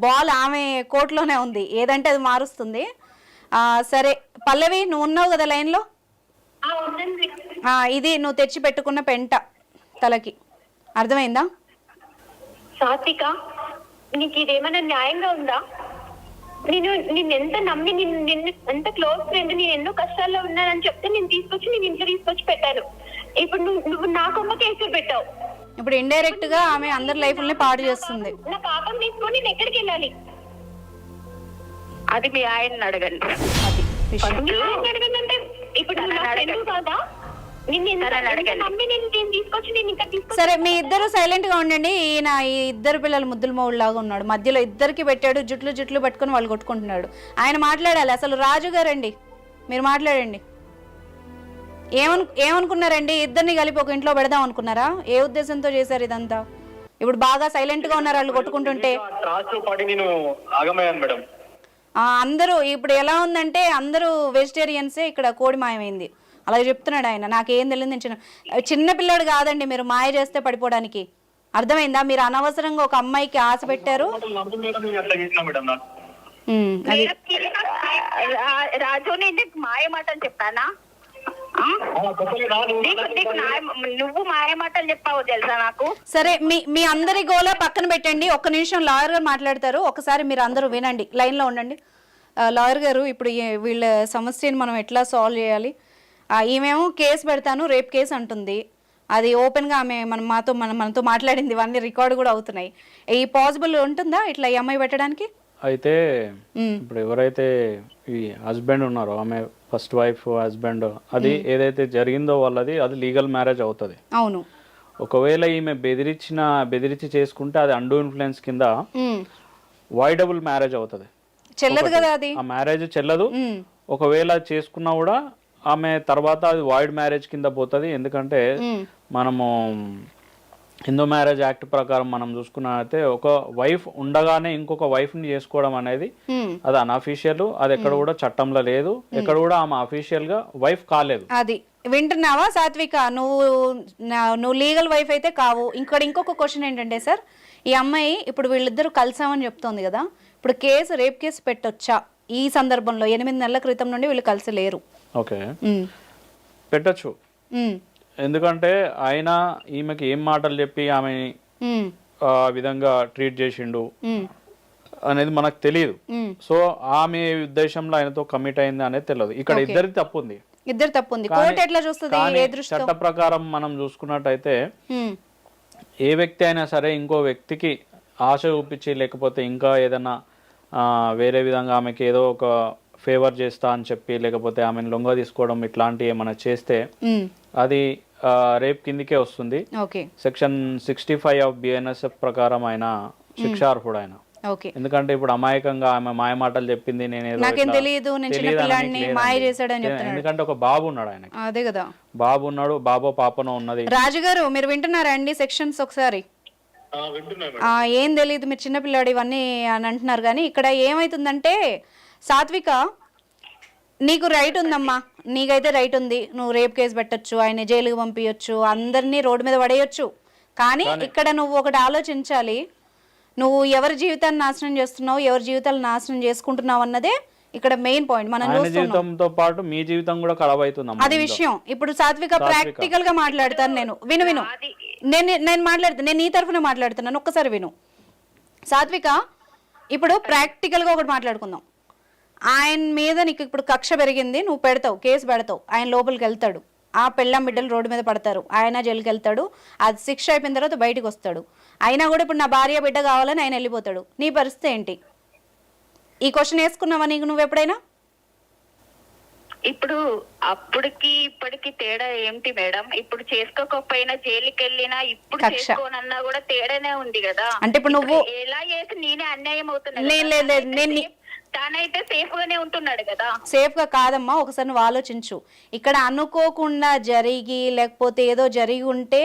A: బాల్ ఆమె కోర్టులోనే ఉంది. ఏదంటే అది మారుస్తుంది. ఆ, సరే పల్లవి నువ్వు ఉన్నావు కదా లైన్లో? ఇది నువ్వు తెచ్చి పెట్టుకున్న పెంట తలకి. అర్థమైందా?
C: సాత్విక నీకు ఇదేమైనా న్యాయంగా ఉందా? నేను నిన్ను ఎంత నమ్మి నిన్ను నిన్ను ఎంత క్లోజ్ ఫ్రెండ్ నేను ఎన్నో కష్టాల్లో ఉన్నానని చెప్తే నేను తీసుకొచ్చి నేను ఇంట్లో తీసుకొచ్చి పెట్టాను. ఇప్పుడు నువ్వు నువ్వు నా కొమ్మ కేసులు పెట్టావు.
A: ఇప్పుడు ఇండైరెక్ట్గా ఆమె అందరి లైఫ్ని పాడు చేస్తుంది.
C: నా పాపం తీసుకొని నేను ఎక్కడికి వెళ్ళాలి?
F: అది మీ ఆయన అడగండి.
A: అది విషయం.
C: నీ ఆయన అడగనంటే ఇప్పుడు నువ్వు నా
F: తనని
C: ఫ్రెండ్ కాదా? నిన్ను ఎంత
F: తనని
C: ఎంత
F: అడగండి.
C: నమ్మి నేను నేను తీసుకొచ్చి నేను ఇక్కడ తీసుకొచ్చి
A: సరే మీ ఇద్దరు సైలెంట్గా ఉండండి. ఈయన ఈ ఇద్దరు పిల్లలు ముద్దుల మౌడు లాగా ఉన్నాడు. మధ్యలో ఇద్దరికి పెట్టాడు జుట్లు జుట్లు పట్టుకొని వాళ్ళు కొట్టుకుంటున్నాడు. ఆయన మాట్లాడాలి. అసలు రాజు గారండి మీరు మాట్లాడండి. ఏమను ఏమనుకున్నారండి? ఇద్దరిని కలిపి ఒక ఇంట్లో పెడదాం అనుకున్నారా? ఏ ఉద్దేశంతో చేశారు ఇదంతా? ఇప్పుడు బాగా సైలెంట్గా ఉన్నారు వాళ్ళు కొట్టుకుంటుంటే.
B: ట్రాస్ట్ పడి నేను ఆగమయ్యాను మేడం
A: ఆ, అందరూ ఇప్పుడు ఎలా ఉందంటే అందరూ వెజిటేరియన్సే ఇక్కడ కోడి మాయమైంది. అలాగే చెప్తున్నాడు ఆయన. నాకేం తెలియదు నేను చిన్న చిన్న పిల్లోడు కాదండి మీరు మాయ చేస్తే పడిపోవడానికి. అర్థమైందా? మీరు అనవసరంగా ఒక అమ్మాయికి ఆశ పెట్టారు.
F: రాజు మాయ మాటలు చెప్పానా?
B: నువ్వు
F: మాయ మాటలు చెప్పావు తెలుసా నాకు?
A: సరే మీ మీ అందరి గోల పక్కన పెట్టండి. ఒక్క నిమిషం లాయర్ గారు మాట్లాడతారు. ఒకసారి మీరు అందరూ వినండి. లైన్లో ఉండండి. ఆ, లాయర్ గారు ఇప్పుడు వీళ్ళ సమస్యని మనం ఎట్లా సాల్వ్ చేయాలి? ఆ, ఈమెమో కేసు పెడతాను రేప్ కేసు అంటుంది. అది ఓపెన్గా ఆమె మనం మాతో మన మనతో మాట్లాడింది. ఇవన్నీ రికార్డు కూడా అవుతున్నాయి. ఈ పాసిబుల్ ఉంటుందా ఇట్లా ఈ అమ్మాయి పెట్టడానికి?
D: అయితే ఇప్పుడు ఎవరైతే ఈ హస్బెండ్ ఉన్నారో ఆమె ఫస్ట్ వైఫ్ హస్బెండ్ అది ఏదైతే జరిగిందో వాళ్ళది అది లీగల్ మ్యారేజ్ అవుతుంది.
A: అవును.
D: ఒకవేళ ఈమె బెదిరించిన బెదిరించి చేసుకుంటే అది అండూ ఇన్ఫ్లుయెన్స్ కింద. వైడబుల్ మ్యారేజ్ అవుతుంది.
A: చెల్లదు కదా అది?
D: ఆ మ్యారేజ్ చెల్లదు. ఒకవేళ చేసుకున్నా కూడా ఆమె తర్వాత అది వాయిడ్ మ్యారేజ్ కింద పోతుంది. ఎందుకంటే. మనము హిందూ మ్యారేజ్ యాక్ట్ ప్రకారం మనం చూసుకున్నట్లయితే ఒక వైఫ్ ఉండగానే ఇంకొక వైఫ్ని చేసుకోవడం అనేది. అది అన్అఫీషియల్ అది ఎక్కడ కూడా చట్టంలో లేదు. ఎక్కడ కూడా ఆమె అఫీషియల్గా వైఫ్ కాలేదు.
A: అది. వింటున్నావా సాత్విక? నువ్వు నువ్వు లీగల్ వైఫ్ అయితే కావు. ఇక్కడ ఇంకొక క్వశ్చన్ ఏంటంటే సార్ ఈ అమ్మాయి ఇప్పుడు వీళ్ళిద్దరూ కలిసామని చెప్తోంది కదా. ఇప్పుడు కేసు రేప్ కేసు పెట్టొచ్చా? ఈ సందర్భంలో ఎనిమిది నెలల క్రితం నుండి వీళ్ళు కలిసి లేరు.
D: ఓకే. పెట్టచ్చు. ఎందుకంటే ఆయన ఈమెకి ఏం మాటలు చెప్పి ఆమె
A: ఉమ్.
D: ఆ విధంగా ట్రీట్ చేసిండు. అనేది మనకు తెలియదు. సో ఆమె ఉద్దేశంలో ఆయనతో కమిట్ అయింది అనేది తెలియదు ఇక్కడ ఇద్దరికి తప్పు ఉంది
A: ఇద్దరు తప్పు ఉంది కోర్టు ఎట్లా చూస్తుంది
D: చట్ట ప్రకారం మనం చూసుకున్నట్టయితే. ఏ వ్యక్తి అయినా సరే ఇంకో వ్యక్తికి ఆశ చూపించి లేకపోతే ఇంకా ఏదైనా వేరే విధంగా ఆమెకి ఏదో ఒక ఫేవర్ చేస్తా అని చెప్పి లేకపోతే ఆమెను లొంగ తీసుకోవడం ఇట్లాంటివి ఏమైనా చేస్తే. అది రేప్ కిందికే వస్తుంది.
A: Okay.
D: Section sixty five of BNSF ప్రకారం ఆయన శిక్షార్హుడు ఆయన
A: ఓకే.
D: ఎందుకంటే ఇప్పుడు అమాయకంగా ఆమె మాయ మాటలు చెప్పింది నేను
A: తెలియదు.
D: ఎందుకంటే ఒక బాబు ఉన్నాడు ఆయనకి.
A: అదే కదా.
D: బాబు ఉన్నాడు బాబో పాపనో ఉన్నది.
A: రాజు గారు మీరు వింటున్నారా అండి సెక్షన్స్ ఒకసారి?
B: ఆ, వింటున్నాను
A: ఆ, ఏం తెలియదు మీరు చిన్నపిల్లాడు ఇవన్నీ అని అంటున్నారు కానీ ఇక్కడ ఏమవుతుందంటే సాత్విక నీకు రైట్ ఉందమ్మా. నీకైతే రైట్ ఉంది. నువ్వు రేప్ కేసు పెట్టొచ్చు ఆయన జైలుకి పంపించచ్చు అందరినీ రోడ్డు మీద పడేయొచ్చు. కానీ ఇక్కడ నువ్వు ఒకటి ఆలోచించాలి. నువ్వు ఎవరి జీవితాన్ని నాశనం చేస్తున్నావు ఎవరి జీవితాలు నాశనం చేసుకుంటున్నావు అన్నదే ఇక్కడ మెయిన్ పాయింట్ మనం
D: జీవితంతో పాటు మీ జీవితం కూడా ఖరాబ్
A: అది విషయం. ఇప్పుడు సాత్విక ప్రాక్టికల్గా మాట్లాడతాను నేను. విను విను. నేను నేను మాట్లాడుతాను నేను నీ తరఫున మాట్లాడుతున్నాను. ఒక్కసారి విను. సాత్విక ఇప్పుడు ప్రాక్టికల్గా ఒకటి మాట్లాడుకుందాం. ఆయన మీద నీకు ఇప్పుడు కక్ష పెరిగింది నువ్వు పెడతావు కేసు పెడతావు. ఆయన లోపలికి వెళ్తాడు. ఆ పెళ్ళం బిడ్డలు రోడ్డు మీద పడతారు. ఆయన జైలుకి వెళ్తాడు. అది శిక్ష అయిపోయిన తర్వాత బయటికి వస్తాడు. అయినా కూడా ఇప్పుడు నా భార్య బిడ్డ కావాలని ఆయన వెళ్ళిపోతాడు. నీ పరిస్థితి ఏంటి? ఈ క్వశ్చన్ వేసుకున్నావా నీకు నువ్వు ఎప్పుడైనా?
F: ఇప్పుడు అప్పటికి ఇప్పటికి తేడా ఏంటి మేడం? ఇప్పుడు చేసుకోకపోయినా జైలుకి వెళ్ళినా ఇప్పుడు. చేసుకోనన్నా కూడా తేడానే ఉంది కదా.
A: అంటే ఇప్పుడు నువ్వు
F: ఎలా చేసి నేనే అన్యాయం అవుతున్నా
A: లేదు, నేను
F: తానైతే సేఫ్ గానే ఉంటున్నాడు కదా.
A: సేఫ్గా కాదమ్మా ఒకసారి నువ్వు ఆలోచించు. ఇక్కడ అనుకోకుండా జరిగి లేకపోతే ఏదో జరిగి ఉంటే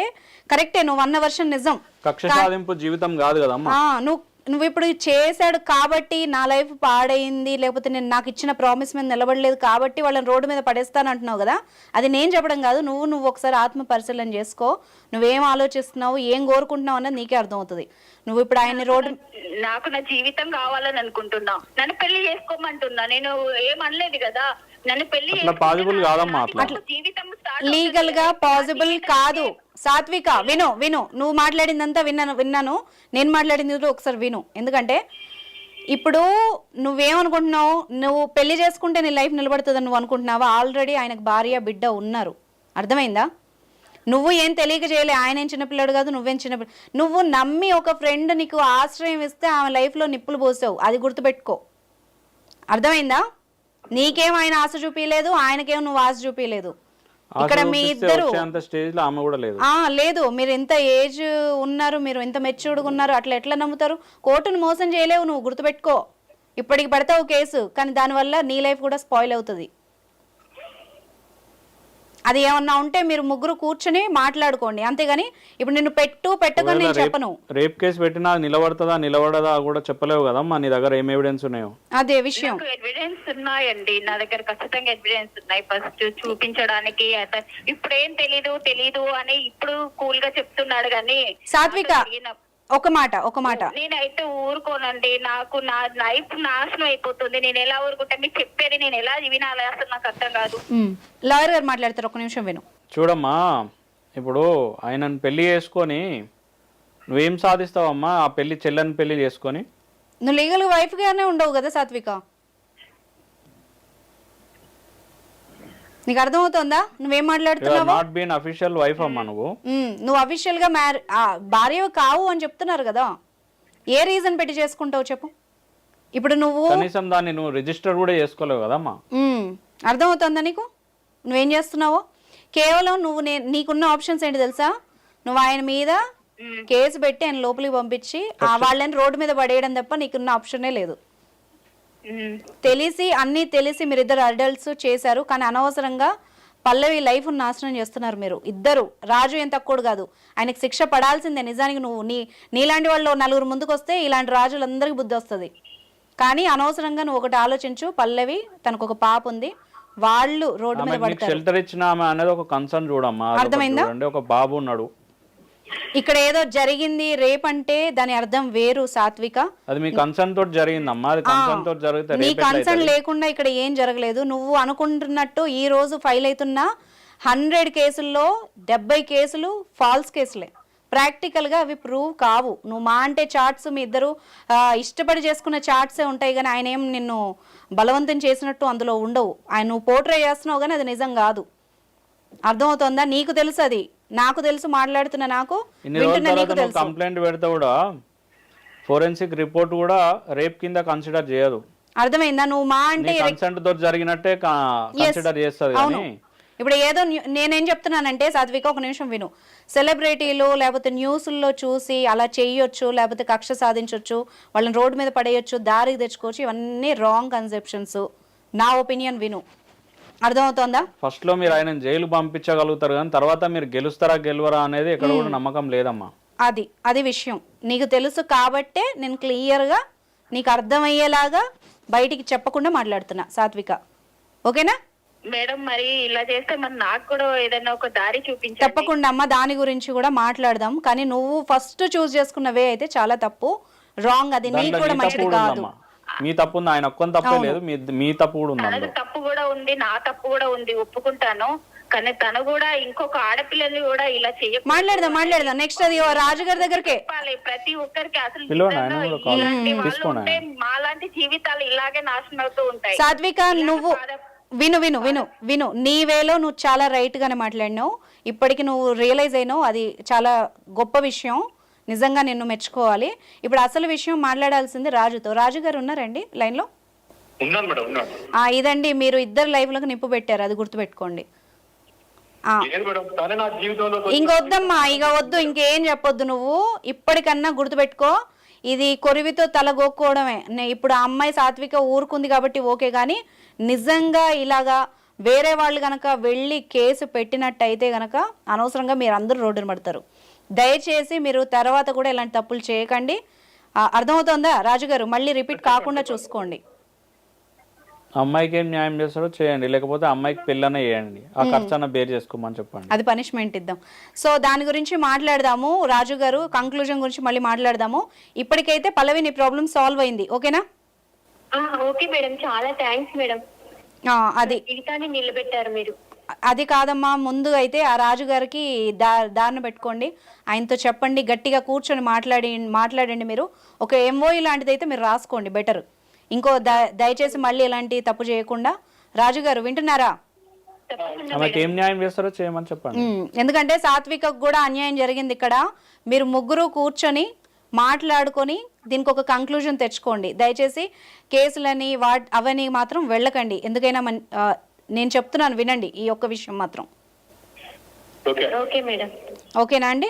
A: కరెక్టే నువ్వు అన్న వర్షం నిజం.
D: కక్ష సాధింపు జీవితం కాదు కదమ్మా.
A: ఆ, నువ్వు నువ్వు ఇప్పుడు చేశాడు కాబట్టి నా లైఫ్ పాడైంది లేకపోతే నేను నాకు ఇచ్చిన ప్రామిస్ మీద నిలబడలేదు కాబట్టి వాళ్ళని రోడ్డు మీద పడేస్తాను అంటున్నావు కదా? అది నేను చెప్పడం కాదు నువ్వు నువ్వు ఒకసారి ఆత్మ పరిశీలన చేసుకో. నువ్వేం ఆలోచిస్తున్నావు ఏం కోరుకుంటున్నావు అన్నది నీకే అర్థమవుతుంది. నువ్వు ఇప్పుడు ఆయన్ని రోడ్డు
F: నాకు నా జీవితం కావాలని అనుకుంటున్నా. నన్ను పెళ్ళి చేసుకోమంటున్నా. నేను ఏమనలేదు కదా? నన్ను పెళ్ళి
D: అట్లా
F: చేసుకుంటే
D: possible
F: నా-
D: కాదమ్మా
F: నాకు
D: అట్లా.
F: జీవితం start లీగల్గా.
A: పాసిబుల్ కాదు. సాత్విక విను విను. నువ్వు మాట్లాడిందంతా విన్నాను విన్నాను. నేను మాట్లాడింది కూడా ఒకసారి విను. ఎందుకంటే ఇప్పుడు నువ్వేమనుకుంటున్నావు? నువ్వు పెళ్ళి చేసుకుంటే నీ లైఫ్ నిలబడుతుందని నువ్వు అనుకుంటున్నావా? ఆల్రెడీ ఆయనకు భార్య బిడ్డ ఉన్నారు. అర్థమైందా? నువ్వు ఏం తెలియక చేయలే. ఆయన ఏం చిన్నపిల్లాడు కాదు నువ్వేం చిన్నపిల్ల నువ్వు నమ్మి ఒక ఫ్రెండ్ నీకు ఆశ్రయం ఇస్తే ఆమె లైఫ్లో నిప్పులు పోసావు. అది గుర్తుపెట్టుకో. అర్థమైందా? నీకేం ఆయన ఆశ చూపించలేదు ఆయనకేం నువ్వు ఆశ చూపించలేదు ఇక్కడ మీ ఇద్దరు
D: అంత స్టేజ్లో ఆమె కూడా లేదు.
A: ఆ లేదు. మీరు ఎంత ఏజ్ ఉన్నారు మీరు ఎంత మెచ్యూర్డ్గా ఉన్నారు అట్లా ఎట్లా నమ్ముతారు? కోర్టును మోసం చేయలేవు నువ్వు గుర్తుపెట్టుకో. ఇప్పటికి పడతావు కేసు కానీ దానివల్ల నీ లైఫ్ కూడా స్పాయిల్ అవుతుంది. అది ఏమన్నా ఉంటే మీరు ముగ్గురు కూర్చొని మాట్లాడుకోండి. అంతేగాని ఇప్పుడు నిన్ను పెట్టు పెట్టకని నేను చెప్పను.
D: రేప్ కేసు పెట్టినా నిలబడుతుందా నిలబడదా కూడా చెప్పలేవు కదమ్మా నీ దగ్గర ఏం ఎవిడెన్స్ ఉన్నాయో?
A: అదే విషయం.
F: నాకు ఎవిడెన్స్ ఉన్నాయండి. నా దగ్గర ఖచ్చితంగా ఎవిడెన్స్ ఉన్నాయి. ఫస్ట్ చూపించడానికి అత- ఇప్పుడు ఏం తెలీదు తెలీదు అని ఇప్పుడు కూల్గా చెప్తున్నాడు కానీ
A: సాత్విక
F: అసలు
A: ఒక మాట ఒక మాట.
F: నేనైతే ఊరుకోనండి. నాకు నా లైఫ్ నాశనం అయిపోతుంది. నేను ఎలా ఊరుకుంటా? మీకు చెప్పేది నేను ఎలా వినాలి అసలు నాకు అర్థం కాదు.
A: లాయర్ గారు మాట్లాడతారు ఒక నిమిషం విను.
D: చూడమ్మా ఇప్పుడు ఆయనను పెళ్ళి చేసుకొని నువ్వేం సాధిస్తావమ్మా? ఆ పెళ్ళి చెల్లని పెళ్ళి చేసుకొని?
A: నువ్వు లీగల్ వైఫ్గానే ఉండవు కదా సాత్విక? నీకు అర్థమవుతోందా? నువ్వేం మాట్లాడుతున్నావు?
D: నాట్ బీన్ అఫీషియల్ వైఫ్ అమ్మా నువ్వు.
A: నువ్వు అఫీషియల్గా మ్యారీ భార్య కావు అని చెప్తున్నారు కదా. ఏ రీజన్ పెట్టి చేసుకుంటావు చెప్పు? ఇప్పుడు నువ్వు
D: కనీసం దాన్ని నువ్వు రిజిస్టర్ కూడా చేసుకోలేవు కదమ్మా
A: అర్థమవుతుందా నీకు? నువ్వేం చేస్తున్నావో? కేవలం నువ్వు నే నీకున్న ఆప్షన్స్ ఏంటి తెలుసా? నువ్వు ఆయన మీద కేసు పెట్టి ఆయన లోపలికి పంపించి ఆ వాళ్ళని రోడ్డు మీద పడేయడం తప్ప నీకున్న ఆప్షనే లేదు. తెలిసి అన్నీ తెలిసి మీరిద్దరు అడల్ట్స్ చేశారు. కానీ అనవసరంగా పల్లవి లైఫ్ నాశనం చేస్తున్నారు మీరు. ఇద్దరు. రాజు ఏం తక్కువ కాదు. ఆయనకి శిక్ష పడాల్సిందే. నిజానికి నువ్వు నీ నీలాంటి వాళ్ళు నలుగురు ముందుకు వస్తే ఇలాంటి రాజులందరికీ బుద్ధి వస్తుంది. కానీ అనవసరంగా నువ్వు ఒకటి ఆలోచించు. పల్లవి తనకు ఒక పాప ఉంది. వాళ్ళు రోడ్డు మీద పడతారు.
D: షెల్టర్ ఇచ్చిన ఆమె అనేది ఒక కన్సర్న్ చూడమ్మా.
A: అర్థమైందా?
D: ఒక బాబు ఉన్నాడు.
A: ఇక్కడ ఏదో జరిగింది రేప్ అంటే దాని అర్థం వేరు సాత్విక.
D: అది మీ కన్సర్న్ తోటి జరిగిందమ్మా. అది కన్సర్న్ తోటి జరిగితే
A: నీ కన్సర్న్? లేకుండా ఇక్కడ ఏం జరగలేదు. నువ్వు అనుకుంటున్నట్టు ఈ రోజు ఫైల్ అవుతున్న హండ్రెడ్ కేసుల్లో డెబ్బై కేసులు ఫాల్స్ కేసులే. ప్రాక్టికల్గా అవి ప్రూవ్ కావు. నువ్వు మా అంటే చార్ట్స్ మీ ఇద్దరు ఇష్టపడి చేసుకున్న చార్ట్సే ఉంటాయి కానీ ఆయన ఏం నిన్ను బలవంతం చేసినట్టు అందులో ఉండవు. ఆయన నువ్వు పోర్ట్రే చేస్తున్నావు కానీ అది నిజం కాదు. అర్థమవుతుందా? నీకు తెలుసు అది. నాకు తెలుసు మాట్లాడుతున్న నాకు వింటున్న తెలుసు.
D: కంప్లైంట్ పెడితే కూడా ఫోరెన్సిక్ రిపోర్ట్ కూడా రేప్ కింద కన్సిడర్ చేయదు.
A: అర్థమైందా? నువ్వు మా అంటే
D: కన్సెంట్ తోటి జరిగినట్టే కన్సిడర్ చేస్తుంది కానీ
A: ఇప్పుడు ఏదో నేనేం చెప్తున్నానంటే సాత్విక ఒక నిమిషం విను. సెలబ్రిటీలు లేకపోతే న్యూస్ల్లో చూసి అలా చేయొచ్చు లేకపోతే కక్ష సాధించవచ్చు వాళ్ళని రోడ్డు మీద పడేయొచ్చు దారికి తెచ్చుకోవచ్చు ఇవన్నీ రాంగ్ కన్సెప్షన్స్ నా ఒపీనియన్ విను. అర్థమవుతోందా?
D: ఫస్ట్లో మీరు ఆయన జైలు పంపించగలుగుతారు కానీ తర్వాత మీరు గెలుస్తారా గెలవరా అనేది ఎక్కడ కూడా నమ్మకం లేదమ్మా.
A: అది అది విషయం. నీకు తెలుసు కాబట్టే నేను క్లియర్గా నీకు అర్థమయ్యేలాగా బయటికి చెప్పకుండా మాట్లాడుతున్నా సాత్విక. ఓకేనా?
F: మేడం మరి ఇలా చేస్తే మరి నాకు కూడా ఏదైనా ఒక దారి చూపించండి.
A: తప్పకుండా అమ్మ దాని గురించి కూడా మాట్లాడదాం. కానీ నువ్వు ఫస్ట్ చూస్ చేసుకున్న వే అయితే చాలా తప్పు. రాంగ్ అది. నీకు కూడా మంచిది కాదు.
D: మీ తప్పు ఉంది ఆయన ఒక్కని తప్పే లేదు మీ మీ తప్పు కూడా ఉంది
F: తప్పు కూడా ఉంది నా తప్పు కూడా ఉంది ఒప్పుకుంటాను. కానీ తను కూడా ఇంకొక ఆడపిల్లని కూడా ఇలా చేయకూడదు
A: మాట్లాడదాం మాట్లాడదాం. నెక్స్ట్ అది రాజుగారి దగ్గరకే.
F: చెప్పాలి. ప్రతి ఒక్కరికి అసలు. మాలాంటి జీవితాలు ఇలాగే నాశనం అవుతూ ఉంటాయి.
A: సాత్విక నువ్వు విను విను విను విను. నీ వేలో నువ్వు చాలా రైట్ గానే మాట్లాడినావు. ఇప్పటికి నువ్వు రియలైజ్ అయినావు అది చాలా గొప్ప విషయం. నిజంగా నిన్ను మెచ్చుకోవాలి. ఇప్పుడు అసలు విషయం మాట్లాడాల్సింది రాజుతో. రాజు గారు ఉన్నారండి లైన్లో? ఇదండి మీరు ఇద్దరు లైఫ్లకు నిప్పు పెట్టారు అది గుర్తుపెట్టుకోండి. ఇంకొద్దమ్మా ఇక వద్దు ఇంకేం చెప్పొద్దు నువ్వు. ఇప్పటికన్నా గుర్తుపెట్టుకో. ఇది కొరివితో తలగొక్కోవడమే ఇప్పుడు ఆ అమ్మాయి సాత్విక ఊరుకుంది కాబట్టి ఓకే కానీ నిజంగా ఇలాగా వేరే వాళ్ళు గనక వెళ్ళి కేసు పెట్టినట్టయితే గనక అనవసరంగా మీరు అందరూ రోడ్డున పడతారు. దయచేసి మీరు తర్వాత కూడా ఇలాంటి తప్పులు చేయకండి. అర్థమవుతోందా? రాజుగారు మళ్ళీ రిపీట్ కాకుండా చూసుకోండి.
D: అమ్మాయికి ఏం న్యాయం చేస్తారో చేయండి లేకపోతే అమ్మాయికి పెళ్ళనే చేయండి. ఆ ఖర్చు అన్న బేర్ చేసుకోమని చెప్పండి.
A: అది పనిష్మెంట్ ఇద్దాం. సో దాని గురించి మాట్లాడదాము. రాజు గారు కంక్లూజన్ గురించి మళ్ళీ మాట్లాడదాము. ఇప్పటికైతే పల్లవి నీ ప్రాబ్లం సాల్వ్ అయింది. ఓకేనా?
C: ఆ, ఓకే మేడం. చాలా థ్యాంక్స్ మేడం.
A: ఆ, అది.
C: జీవితాన్ని నిలబెట్టారు మీరు.
A: అది కాదమ్మా ముందు అయితే ఆ రాజుగారికి దా దారిన పెట్టుకోండి. ఆయనతో చెప్పండి గట్టిగా కూర్చొని మాట్లాడి మాట్లాడండి మీరు. ఒక ఎంఓఈ లాంటిది అయితే మీరు రాసుకోండి బెటర్. ఇంకో దయచేసి మళ్ళీ ఇలాంటి తప్పు చేయకుండా. రాజుగారు వింటున్నారా? ఎందుకంటే సాత్వికకు కూడా అన్యాయం జరిగింది ఇక్కడ. మీరు ముగ్గురు కూర్చొని మాట్లాడుకొని దీనికి ఒక కంక్లూజన్ తెచ్చుకోండి. దయచేసి కేసులని వాట్ అవని మాత్రం వెళ్ళకండి. ఎందుకైనా నేను చెప్తున్నాను వినండి ఈ ఒక్క విషయం మాత్రం.
B: ఓకే
C: ఓకే మేడం
A: ఓకేనా అండి?